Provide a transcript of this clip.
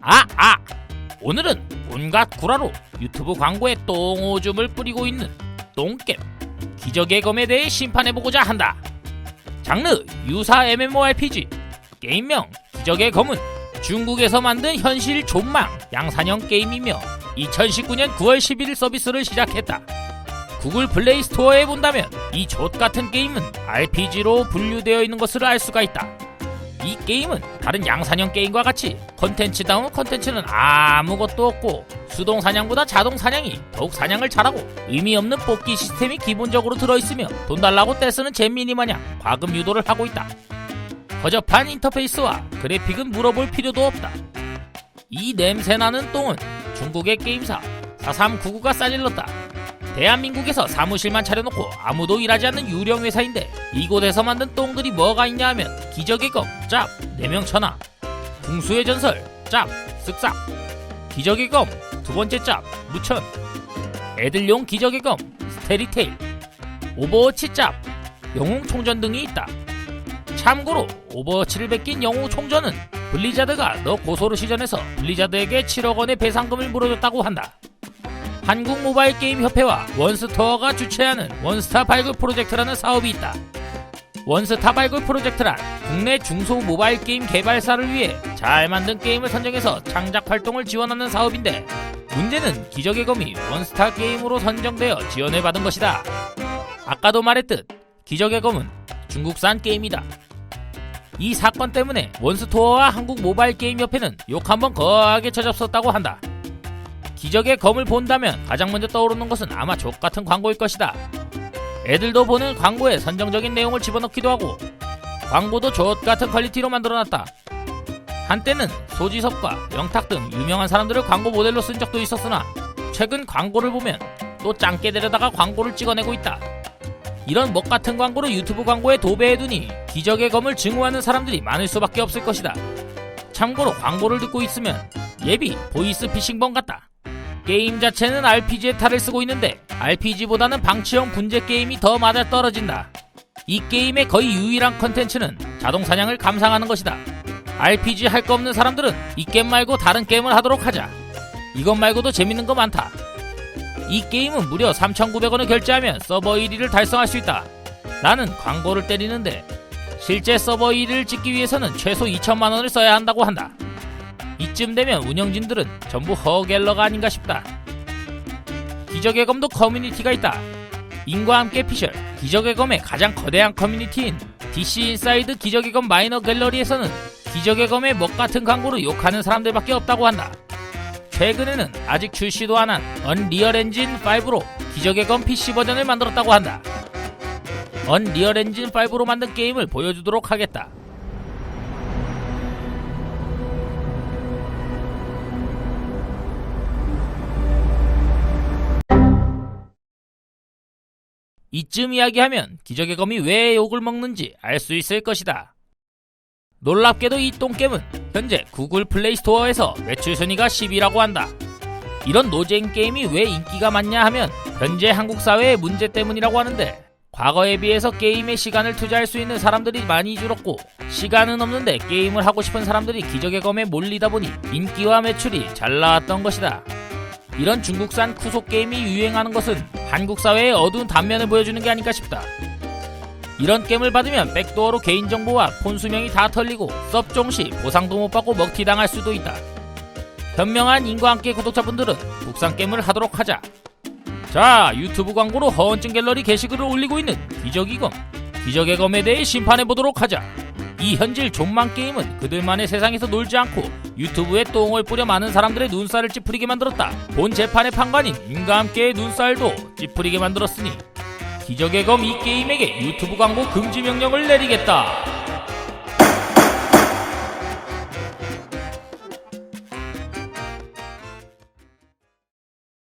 아, 아! 오늘은 온갖 구라로 유튜브 광고에 똥오줌을 뿌리고 있는 똥겜 기적의 검에 대해 심판해보고자 한다. 장르 유사 MMORPG 게임명 기적의 검은 중국에서 만든 현실 존망 양산형 게임이며 2019년 9월 11일 서비스를 시작했다. 구글 플레이 스토어에 본다면 이족 같은 게임은 RPG로 분류되어 있는 것을 알 수가 있다. 이 게임은 다른 양산형 게임과 같이 컨텐츠다운 컨텐츠는 아무것도 없고 수동 사냥보다 자동 사냥이 더욱 사냥을 잘하고 의미 없는 뽑기 시스템이 기본적으로 들어있으며 돈 달라고 떼쓰는 잼민이 마냥 과금 유도를 하고 있다. 허접한 인터페이스와 그래픽은 물어볼 필요도 없다. 이 냄새나는 똥은 중국의 게임사 4399가 싸질렀다. 대한민국에서 사무실만 차려놓고 아무도 일하지 않는 유령 회사인데 이곳에서 만든 똥들이 뭐가 있냐 하면 기적의 검, 짭, 내명천하 궁수의 전설, 짭, 쓱싹 기적의 검, 두 번째 짭, 무천 애들용 기적의 검, 스테리테일 오버워치 짭, 영웅 총전 등이 있다. 참고로 오버워치를 베낀 영웅 총전은 블리자드가 너 고소를 시전해서 블리자드에게 7억 원의 배상금을 물어줬다고 한다 한국 모바일 게임 협회와 원스토어가 주최하는 원스타 발굴 프로젝트라는 사업이 있다. 원스타 발굴 프로젝트란 국내 중소 모바일 게임 개발사를 위해 잘 만든 게임을 선정해서 창작 활동을 지원하는 사업인데 문제는 기적의 검이 원스타 게임으로 선정되어 지원을 받은 것이다. 아까도 말했듯 기적의 검은 중국산 게임이다. 이 사건 때문에 원스토어와 한국 모바일 게임 협회는 욕 한번 거하게 쳐잡섰다고 한다. 기적의 검을 본다면 가장 먼저 떠오르는 것은 아마 족 같은 광고일 것이다. 애들도 보는 광고에 선정적인 내용을 집어넣기도 하고 광고도 족 같은 퀄리티로 만들어놨다. 한때는 소지섭과 영탁 등 유명한 사람들을 광고 모델로 쓴 적도 있었으나 최근 광고를 보면 또 짱깨 데려다가 광고를 찍어내고 있다. 이런 먹 같은 광고를 유튜브 광고에 도배해두니 기적의 검을 증오하는 사람들이 많을 수밖에 없을 것이다. 참고로 광고를 듣고 있으면 예비 보이스 피싱범 같다. 게임 자체는 RPG의 탈을 쓰고 있는데 RPG보다는 방치형 분재 게임이 더 맞아 떨어진다. 이 게임의 거의 유일한 컨텐츠는 자동 사냥을 감상하는 것이다. RPG 할 거 없는 사람들은 이 게임 말고 다른 게임을 하도록 하자. 이것 말고도 재밌는 거 많다. 이 게임은 무려 3,900원을 결제하면 서버 1위를 달성할 수 있다. 나는 광고를 때리는데 실제 서버 1위를 찍기 위해서는 최소 2천만 원을 써야 한다고 한다. 이쯤 되면 운영진들은 전부 허갤러가 아닌가 싶다. 기적의 검도 커뮤니티가 있다. 인과 함께 피셜, 기적의 검의 가장 거대한 커뮤니티인 DC 인사이드 기적의 검 마이너 갤러리에서는 기적의 검의 먹 같은 광고로 욕하는 사람들밖에 없다고 한다. 최근에는 아직 출시도 안 한 언리얼 엔진 5로 기적의 검 PC 버전을 만들었다고 한다. 언리얼 엔진 5로 만든 게임을 보여주도록 하겠다. 이쯤 이야기하면 기적의 검이 왜 욕을 먹는지 알 수 있을 것이다. 놀랍게도 이 똥겜은 현재 구글 플레이 스토어에서 매출 순위가 10위라고 한다. 이런 노잼 게임이 왜 인기가 많냐 하면 현재 한국 사회의 문제 때문이라고 하는데 과거에 비해서 게임에 시간을 투자할 수 있는 사람들이 많이 줄었고 시간은 없는데 게임을 하고 싶은 사람들이 기적의 검에 몰리다 보니 인기와 매출이 잘 나왔던 것이다. 이런 중국산 쿠속 게임이 유행하는 것은 한국 사회의 어두운 단면을 보여주는 게 아닐까 싶다. 이런 게임을 받으면 백도어로 개인정보와 폰 수명이 다 털리고 섭종 시 보상도 못 받고 먹튀당할 수도 있다. 현명한 인과 함께 구독자분들은 국산 게임을 하도록 하자. 자, 유튜브 광고로 허언증 갤러리 게시글을 올리고 있는 기적의 검, 기적의 검에 대해 심판해 보도록 하자. 이 현질 존망 게임은 그들만의 세상에서 놀지 않고 유튜브에 똥을 뿌려 많은 사람들의 눈살을 찌푸리게 만들었다. 본 재판의 판관인 인과 함께의 눈살도 찌푸리게 만들었으니 기적의 검 이 게임에게 유튜브 광고 금지 명령을 내리겠다.